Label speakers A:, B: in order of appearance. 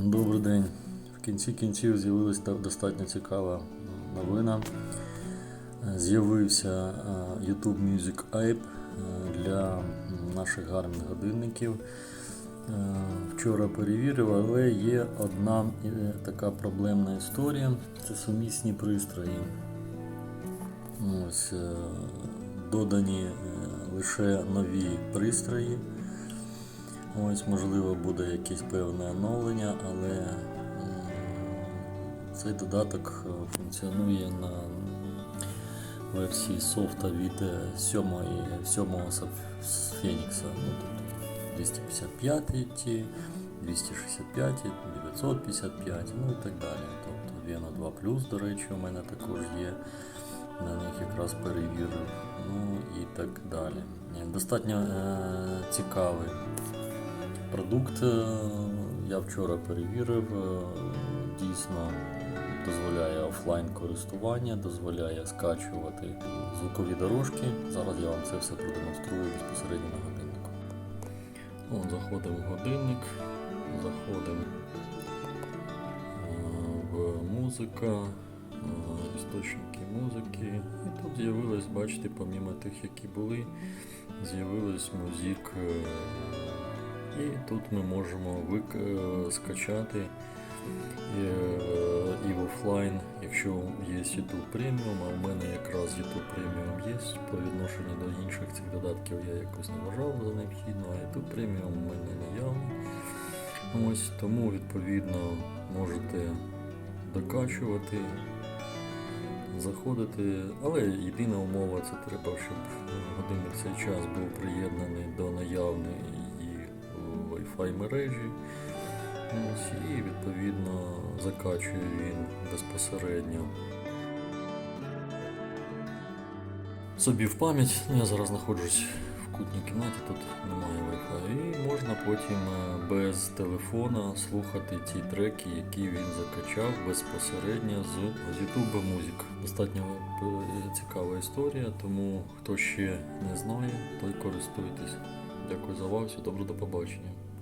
A: Добрий день. В кінці кінців з'явилася достатньо цікава новина. Е, З'явився е, YouTube Music App е, для наших гарних годинників. Е, Вчора перевірив, але є одна така проблемна історія. Це сумісні пристрої. Ось, додані лише нові пристрої. Ось, можливо, буде якесь певне оновлення, але цей додаток е, функціонує на версії софта від 7, 7 з Фенікса. Ну, тобто 255, 265, 955, ну і так далі. Тобто Vena 2 до речі, у мене також є. На них якраз перевірив. Ну і так далі. Е, Достатньо е, цікавий продукт. е, Я вчора перевірив. е, Дійсно дозволяє офлайн користування, дозволяє скачувати звукові дорожки. Зараз я вам це все продемонструю безпосередньо на годиннику. От, заходимо в годинник, заходимо е, в музика, істочники музики. І тут з'явилось, бачите, помімо тих, які були, з'явилось музик. Е, І тут ми можемо вик... е, скачати і, е, і в офлайн, якщо є YouTube Premium, а в мене якраз YouTube Premium є по відношенню до інших цих додатків я якось не вважав за необхідно, а YouTube Premium у мене наявний. Ось тому відповідно можете докачувати, заходити, але єдина умова це треба, щоб годинник цей час був приєднаний до наявної і Wi-Fi мережі. І відповідно закачує він безпосередньо. Собі в пам'ять, Ну, я зараз знаходжусь в кутній кімнаті, тут немає Wi-Fi, і можна потім е, без телефона слухати ті треки, які він закачав безпосередньо з YouTube Music. Достатньо е, цікава історія, тому хто ще не знає, той користуйтесь. Дякую за увагу, всього доброго, до побачення.